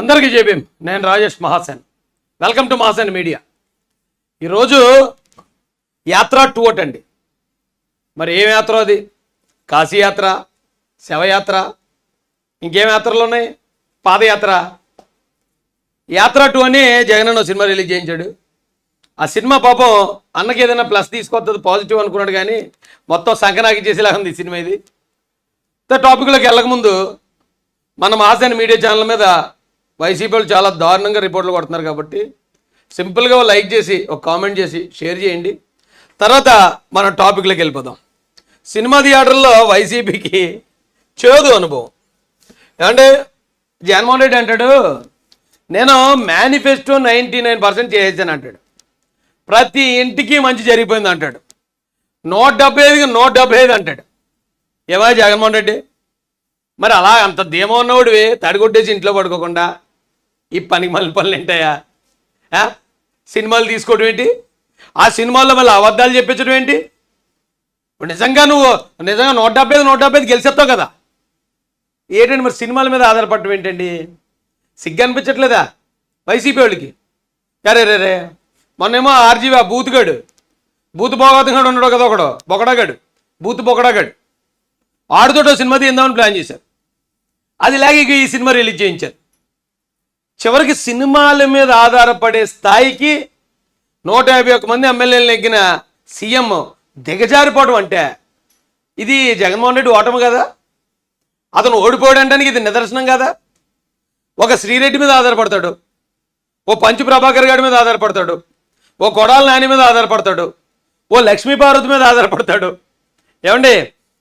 అందరికీ జేబీం నేను Rajesh Mahasen. Welcome to Mahasen media. ఈరోజు యాత్ర టూ అండి మరి ఏం యాత్ర అది? కాశీయాత్ర శవయాత్ర ఇంకేం యాత్రలు ఉన్నాయి? పాదయాత్ర. యాత్ర టూ అని జగన్ అన్న సినిమా రిలీజ్ చేయించాడు. ఆ సినిమా పాపం అన్నకి ఏదైనా ప్లస్ తీసుకొస్తుంది పాజిటివ్ అనుకున్నాడు కానీ మొత్తం సంకనాకి చేసేలా ఉంది ఈ సినిమా ఇది. టాపిక్లోకి వెళ్ళకముందు మన మహాసేన మీడియా ఛానల్ మీద వైసీపీ వాళ్ళు చాలా దారుణంగా రిపోర్ట్లు కొడుతున్నారు కాబట్టి సింపుల్గా లైక్ చేసి ఒక కామెంట్ చేసి షేర్ చేయండి. తర్వాత మనం టాపిక్లోకి వెళ్ళిపోదాం. సినిమా థియేటర్లో వైసీపీకి చేదు అనుభవం. ఏమంటే జగన్మోహన్ రెడ్డి అంటాడు నేను మేనిఫెస్టో నైంటీ నైన్ పర్సెంట్ చేసేసాను అంటాడు. ప్రతి ఇంటికి మంచి జరిగిపోయింది అంటాడు. నూట డెబ్బై ఐదుకి నూట డెబ్బై ఐదు అంటాడు. ఏమా జగన్మోహన్ రెడ్డి? మరి అలా అంత ధీమా ఉన్నవాడివి తడిగొట్టేసి ఇంట్లో పడుకోకుండా ఈ పనికి మళ్ళీ పనులు ఏంటయ్యా? సినిమాలు తీసుకోవడం ఏంటి? ఆ సినిమాల్లో మళ్ళీ అబద్ధాలు చెప్పించడం ఏంటి? నిజంగా నువ్వు నిజంగా నూట డెబ్బై ఐదు నూట డెబ్బై ఐదు గెలిచేస్తావు కదా. ఏంటండి మరి సినిమాల మీద ఆధారపడటం ఏంటండి? సిగ్గు అనిపించట్లేదా వైసీపీ వాళ్ళకి? అరే రే రే మొన్నేమో ఆర్జీవి ఆ బూతుగాడు. బూత్ బోగతగాడు ఉన్నాడు కదా ఒకడు బొకడాగాడు. బూత్ బొకడాగాడు. ఆడుతోటో సినిమా తీద్దామని ప్లాన్ చేశారు. అది ఇలాగే ఇక ఈ సినిమా రిలీజ్ చేయించారు. చివరికి సినిమాల మీద ఆధారపడే స్థాయికి నూట యాభై ఒక్క మంది ఎమ్మెల్యేలు ఎక్కిన సీఎం దిగజారిపోవడం అంటే ఇది జగన్మోహన్ రెడ్డి ఓటమి కదా? అతను ఓడిపోవడానికి ఇది నిదర్శనం కదా? ఒక శ్రీరెడ్డి మీద ఆధారపడతాడు. ఓ పంచు ప్రభాకర్ గారి మీద ఆధారపడతాడు. ఓ కొడాల నాని మీద ఆధారపడతాడు. ఓ లక్ష్మీపార్వతి మీద ఆధారపడతాడు. ఏమండి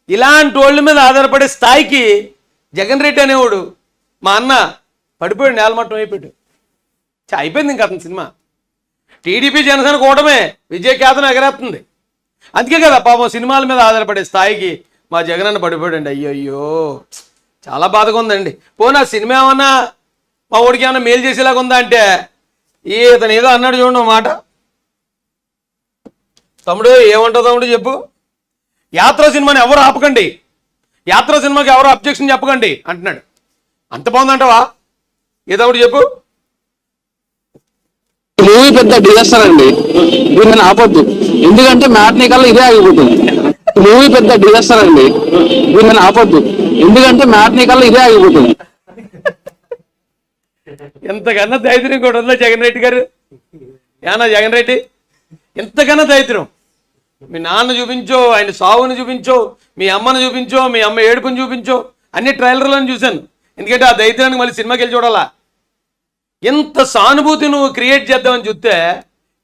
ఇలాంటి వాళ్ళ మీద ఆధారపడే స్థాయికి జగన్ రెడ్డి అనేవాడు మా అన్న పడిపోయాడు నేలమట్టం అయిపోయాడు. చ, అయిపోయింది ఇంకా అతని సినిమా. టీడీపీ జనసేన కూటమే విజయఖ్యాతను ఎగరేస్తుంది. అందుకే కదా పాపం సినిమాల మీద ఆధారపడే స్థాయికి మా జగనన్న పడిపోయాడండి. అయ్యో అయ్యో చాలా బాధగా ఉందండి. పోనా సినిమా ఏమన్నా మా ఊడికి ఏమన్నా మేలు చేసేలాగా ఉందా అంటే ఈ ఇతను ఏదో అన్నాడు చూడండి మాట. తమ్ముడు ఏమంటావు తమ్ముడు చెప్పు. యాత్ర సినిమాని ఎవరు ఆపకండి. యాత్ర సినిమాకి ఎవరు అబ్జెక్షన్ చెప్పకండి అంటున్నాడు. అంత బాగుందంటావా? ఏదో ఒకటి చెప్పు. మూవీ పెద్ద డిజాస్టర్ అండి. దీన్ని ఆపొద్దు. ఎందుకంటే మ్యాట్నీ కల్లా ఇదే ఆగిపోతుంది. మూవీ పెద్ద డిజాస్టర్ అండి. దీన్ని ఆపొద్దు. ఎందుకంటే మ్యాట్నీ కల్లా ఇదే ఆగిపోతుంది. ఎంతకన్నా దైత్యం కూడా ఉందా జగన్ రెడ్డి గారు? ఏనా జగన్ రెడ్డి? ఎంతకన్నా దైత్యం మీ నాన్న చూపించో ఆయన సావుని చూపించో మీ అమ్మను చూపించో మీ అమ్మ ఏడుపుని చూపించో అన్ని ట్రైలర్లను చూశాను. ఎందుకంటే ఆ దైత్యానికి మళ్ళీ సినిమాకి వెళ్ళి చూడాలా? ఎంత సానుభూతి నువ్వు క్రియేట్ చేద్దామని చూస్తే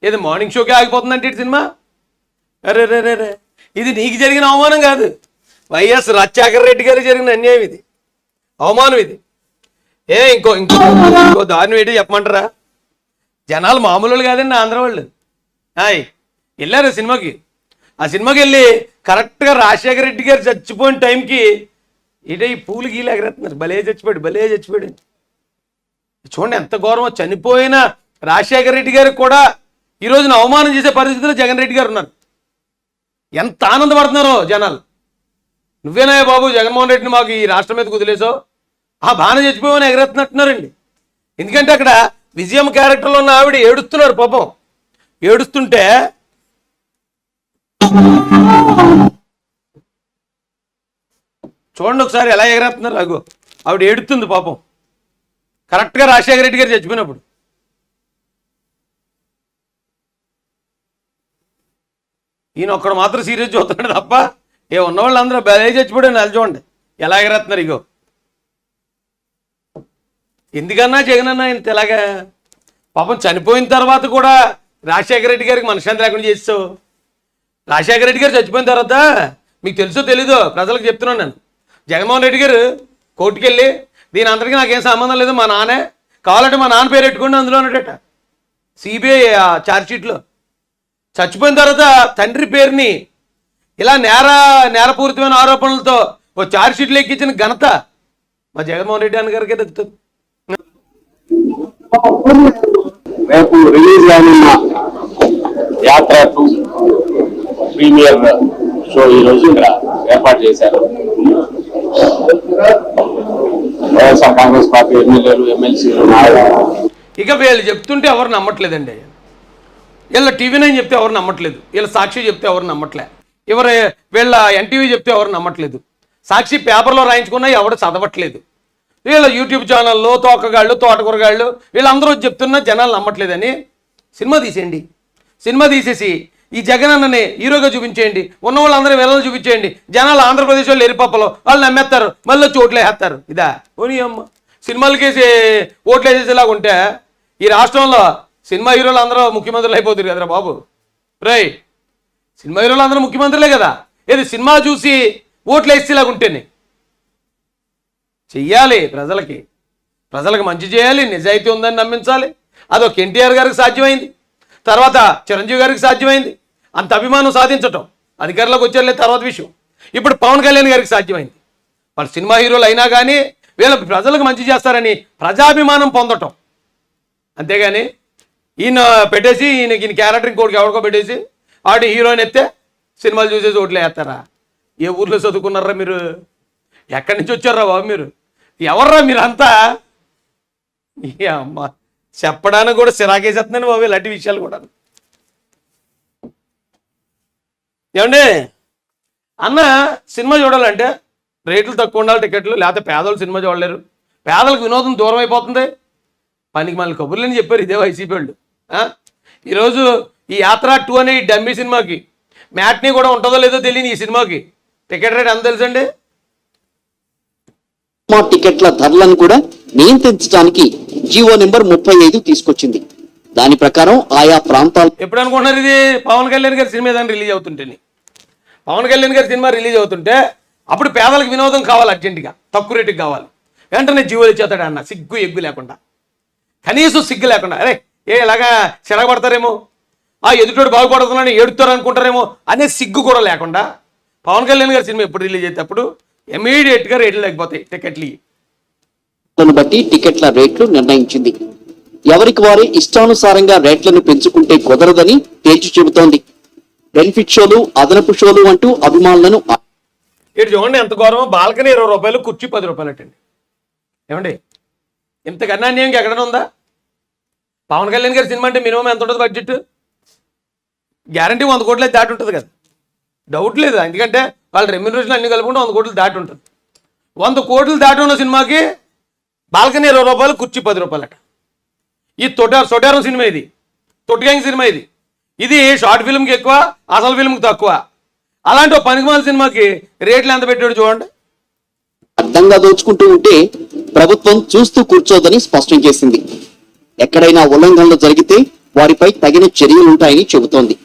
ఏది మార్నింగ్ షోకే ఆగిపోతుందంటే సినిమా? అరే రే రే రే. ఇది నీకు జరిగిన అవమానం కాదు. వైఎస్ రాజశేఖర రెడ్డి గారికి జరిగిన అన్యాయం ఇది. అవమానం ఇది. ఏ ఇంకో ఇంకో ఇంకో దారుణం ఏంటి చెప్పమంటారా? జనాలు మామూలు వాళ్ళు కాదండి ఆంధ్ర వాళ్ళు. హాయ్ వెళ్ళారు సినిమాకి. ఆ సినిమాకి వెళ్ళి కరెక్ట్గా రాజశేఖర రెడ్డి గారు చచ్చిపోయిన టైంకి ఇటే ఈ పూలు గీలు ఎగరేస్తున్నారు భలే చచ్చిపోయాడు భలే చచ్చిపోయాడు. చూడండి ఎంత గౌరవం చనిపోయిన రాజశేఖర రెడ్డి గారికి కూడా ఈ రోజున అవమానం చేసే పరిస్థితిలో జగన్ రెడ్డి గారు ఉన్నారు. ఎంత ఆనందపడుతున్నారో జనాలు. నువ్వేనా బాబు జగన్మోహన్ రెడ్డిని మాకు ఈ రాష్ట్రం మీద కుదిలేసావు ఆ బాణ చచ్చిపోయామని ఎగరెత్తున్నట్టున్నారండి. ఎందుకంటే అక్కడ విజయం క్యారెక్టర్లో ఉన్న ఆవిడ ఏడుస్తున్నారు పాపం. ఏడుస్తుంటే చూడండి ఒకసారి ఎలా ఎగరేస్తున్నారు అగో ఆవిడ ఏడుతుంది పాపం. కరెక్ట్గా రాజశేఖర రెడ్డి గారు చచ్చిపోయినప్పుడు. ఈయన ఒక్కడు మాత్రం సీరియస్ చూస్తాడు తప్ప ఏ ఉన్నవాళ్ళు అందరూ బలే చచ్చిపోయాడు నెల చూడండి. ఎలా ఎగరేస్తున్నారు ఇగో. ఎందుకన్నా జగన్ అన్న ఇంత ఎలాగా పాపం చనిపోయిన తర్వాత కూడా రాజశేఖర రెడ్డి గారికి మనశ్శాంతి లేకుండా చేస్తావు రాజశేఖర రెడ్డి గారు చచ్చిపోయిన తర్వాత మీకు తెలుసో తెలీదో ప్రజలకు చెప్తున్నాను నేను. జగన్మోహన్ రెడ్డి గారు కోర్టుకెళ్ళి దీని అందరికీ నాకేం సంబంధం లేదు మా నాన్నే కావాలంటే మా నాన్న పేరు పెట్టుకోండి అందులో ఉన్నట సిబిఐ ఛార్జ్షీట్లో చచ్చిపోయిన తర్వాత తండ్రి పేరుని ఇలా నేర నేరపూరితమైన ఆరోపణలతో ఓ ఛార్జ్షీట్లు ఎక్కించిన ఘనత మా జగన్మోహన్ రెడ్డి అన్న గారికి దక్కుతుంది. రేపు రిలీజ్ కానున్న యాత్ర టూ ప్రీమియర్ షో ఈరోజు ఇక్కడ ఏర్పాటు చేశారు. వైఎస్ఆర్ కాంగ్రెస్ పార్టీ ఎమ్మెల్యేలు ఎమ్మెల్సీలు ఇక వీళ్ళు చెప్తుంటే ఎవరు నమ్మట్లేదండి. వీళ్ళ టీవీ నైన్ చెప్తే ఎవరు నమ్మట్లేదు. వీళ్ళ సాక్షి చెప్తే ఎవరు నమ్మట్లే. ఎవరు వీళ్ళ ఎన్టీవీ చెప్తే ఎవరు నమ్మట్లేదు. సాక్షి పేపర్లో రాయించుకున్నా ఎవడు చదవట్లేదు. వీళ్ళ యూట్యూబ్ ఛానల్లో తోకగాళ్ళు తోటకూరగాళ్ళు వీళ్ళందరూ చెప్తున్నా జనాలు నమ్మట్లేదని సినిమా తీసేయండి. సినిమా తీసేసి ఈ జగన్ అన్నని హీరోగా చూపించేయండి. ఉన్న వాళ్ళందరూ వీళ్ళని చూపించేయండి. జనాలు ఆంధ్రప్రదేశ్ వాళ్ళు ఎరిపప్పలో. వాళ్ళు నమ్మేస్తారు. మళ్ళీ వచ్చి ఓట్లు వేస్తారు ఇదా? ఓని అమ్మ. సినిమాలకేసి ఓట్లు వేసేసేలాగా ఉంటే ఈ రాష్ట్రంలో సినిమా హీరోలు అందరూ ముఖ్యమంత్రులు అయిపోతారు కదరా బాబు? రై సినిమా హీరోలు అందరూ ముఖ్యమంత్రులే కదా. ఏది సినిమా చూసి ఓట్లు వేసేలాగా ఉంటేనే. చెయ్యాలి ప్రజలకి. ప్రజలకు మంచి చేయాలి. నిజాయితీ ఉందని నమ్మించాలి. అదొక ఎన్టీఆర్ గారికి సాధ్యమైంది. తర్వాత చిరంజీవి గారికి సాధ్యమైంది. అంత అభిమానం సాధించటం. అధికారులకు వచ్చారులే తర్వాత విషయం. ఇప్పుడు పవన్ కళ్యాణ్ గారికి సాధ్యమైంది. వాళ్ళు సినిమా హీరోలు అయినా కానీ వీళ్ళ ప్రజలకు మంచి చేస్తారని ప్రజాభిమానం పొందటం. అంతేగాని ఈయన పెట్టేసి ఈయన ఈయన క్యారెక్టర్ ఇంకోటికి ఎవరికో పెట్టేసి ఆడి హీరోయిన్ ఎత్తే సినిమాలు చూసేసి ఓట్లు వేస్తారా? ఏ ఊర్లో చదువుకున్నారా మీరు? ఎక్కడి నుంచి వచ్చారా బాబు మీరు? ఎవర్రా మీరంతా? అమ్మా. చెప్పడానికి కూడా సిరాకేసేస్తున్నాను బాబు ఇలాంటి విషయాలు కూడా. ఏమండి? అన్న సినిమా చూడాలంటే రేట్లు తక్కువ ఉండాలి టికెట్లు లేకపోతే పేదలు సినిమా చూడలేరు. పేదలకు వినోదం దూరం అయిపోతుంది. పనికి మళ్ళీ కబుర్లని చెప్పారు ఇదే వైసీపీ వాళ్ళు. ఈరోజు ఈ యాత్ర టూ అనే ఈ డమ్మీ సినిమాకి మ్యాట్ని కూడా ఉంటుందో లేదో తెలియని ఈ సినిమాకి టికెట్ రేట్ ఎంత తెలుసండి? టికెట్ల ధరలను కూడా నియంత్రించడానికి జీవో నెంబర్ ముప్పై ఐదు తీసుకొచ్చింది. దాని ప్రకారం ఆయా ప్రాంతాలు ఎప్పుడు అనుకుంటున్నారు ఇది? పవన్ కళ్యాణ్ గారి సినిమా ఏదైనా రిలీజ్ అవుతుంటేని. పవన్ కళ్యాణ్ గారి సినిమా రిలీజ్ అవుతుంటే అప్పుడు పేదలకు వినోదం కావాలి అర్జెంటుగా. తక్కువ రేటుకి కావాలి. వెంటనే జీవోలు ఇచ్చేస్తాడు అన్న. సిగ్గు ఎగ్గు లేకుండా. కనీసం సిగ్గు లేకుండా. అరే ఏ ఇలాగా చిరగబడతారేమో ఆ ఎదుటోడు బాగుపడుతున్నాడని ఏడుతారు అనుకుంటారేమో అనే సిగ్గు కూడా లేకుండా పవన్ కళ్యాణ్ గారి సినిమా ఎప్పుడు రిలీజ్ అయితే ఇమీడియట్గా రేట్లు లేకపోతాయి టికెట్లు బట్టి టికెట్ల రేట్లు నిర్ణయించింది. ఎవరికి వారే ఇష్టానుసారంగా రేట్లను పెంచుకుంటే కుదరదని తేల్చి చెబుతోంది. బెనిఫిట్ షోలు అదనపు షోలు అంటూ అభిమానులను ఇటు చూడండి ఎంత గౌరవం బాల్కనీ ఇరవై రూపాయలు కుర్చీ పది రూపాయలు అట్టండి ఏమండి? ఇంతకన్నా అన్యాయం ఎక్కడైనా ఉందా? పవన్ కళ్యాణ్ గారి సినిమా అంటే మినిమం ఎంత ఉంటుంది బడ్జెట్? గ్యారంటీ వంద కోట్లే దాటి ఉంటుంది కదా. డౌట్ లేదు ఎందుకంటే వాళ్ళ రెమ్యూనరేషన్ అన్ని కలుపుకుంటే వంద కోట్లు దాటి ఉంటుంది. వంద కోట్లు దాటి ఉన్న సినిమాకి బాల్కనీ ఇరవై రూపాయలు కుర్చీ పది రూపాయలట. ఈ తొట సొటారం సినిమా ఇది. తొట్టిగాంగ్ సినిమా ఇది. ఇది షార్ట్ ఫిల్మ్కి ఎక్కువ అసలు ఫిల్మ్కి తక్కువ. అలాంటి పనికిమాల సినిమాకి రేట్లు ఎంత పెట్టాడు చూడండి. అర్థంగా దోచుకుంటూ ఉంటే ప్రభుత్వం చూస్తూ కూర్చోదని స్పష్టం చేసింది. ఎక్కడైనా ఉల్లంఘనలు జరిగితే వారిపై తగిన చర్యలు ఉంటాయని చెబుతోంది.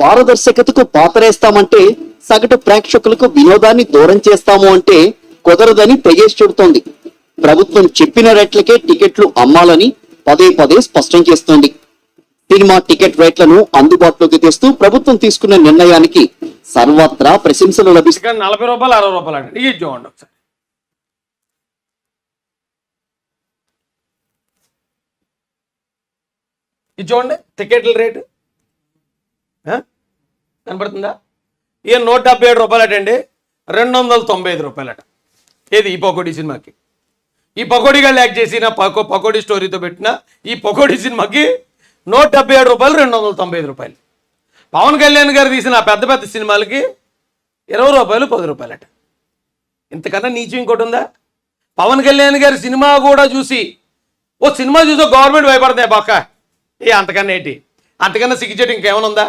పారదర్శకతకు పాతరేస్తామంటే సగటు ప్రేక్షకులకు వినోదాన్ని దూరం చేస్తాము అంటే కుదరదని తెగేసి చెబుతోంది. ప్రభుత్వం చెప్పిన రేట్లకే టికెట్లు అమ్మాలని పదే పదే స్పష్టం చేస్తోంది. సినిమా టికెట్ రేట్లను అందుబాటులోకి తెస్తూ ప్రభుత్వం తీసుకున్న నిర్ణయానికి సర్వత్రా ప్రశంసలు లభిస్తాయి నలభై రూపాయలు అరవై రూపాయలు అండి. ఇది చూడండి ఒకసారి. ఇది చూడండి టికెట్ల రేటు. కనపడుతుందా ఈయన నూట డెబ్బై ఏడు రూపాయలు అటండి రెండు వందల తొంభై ఐదు రూపాయలట. ఏది? ఈ పోకోటి సినిమాకి. ఈ పకోడీగా ల్యాక్ చేసిన పకో పకోడీ స్టోరీతో పెట్టిన ఈ పకోడీ సినిమాకి నూట డెబ్బై ఏడు రూపాయలు రెండు వందల తొంభై ఐదు రూపాయలు. పవన్ కళ్యాణ్ గారు తీసిన పెద్ద పెద్ద సినిమాలకి ఇరవై రూపాయలు పది రూపాయలట. ఇంతకన్నా నీచం ఇంకోటి ఉందా? పవన్ కళ్యాణ్ గారి సినిమా కూడా చూసి ఓ సినిమా చూసి గవర్నమెంట్ భయపడతాయి బాక్క? ఏ అంతకన్నా ఏంటి? అంతకన్నా సిగ్గుచేటు ఇంకేమైనా ఉందా?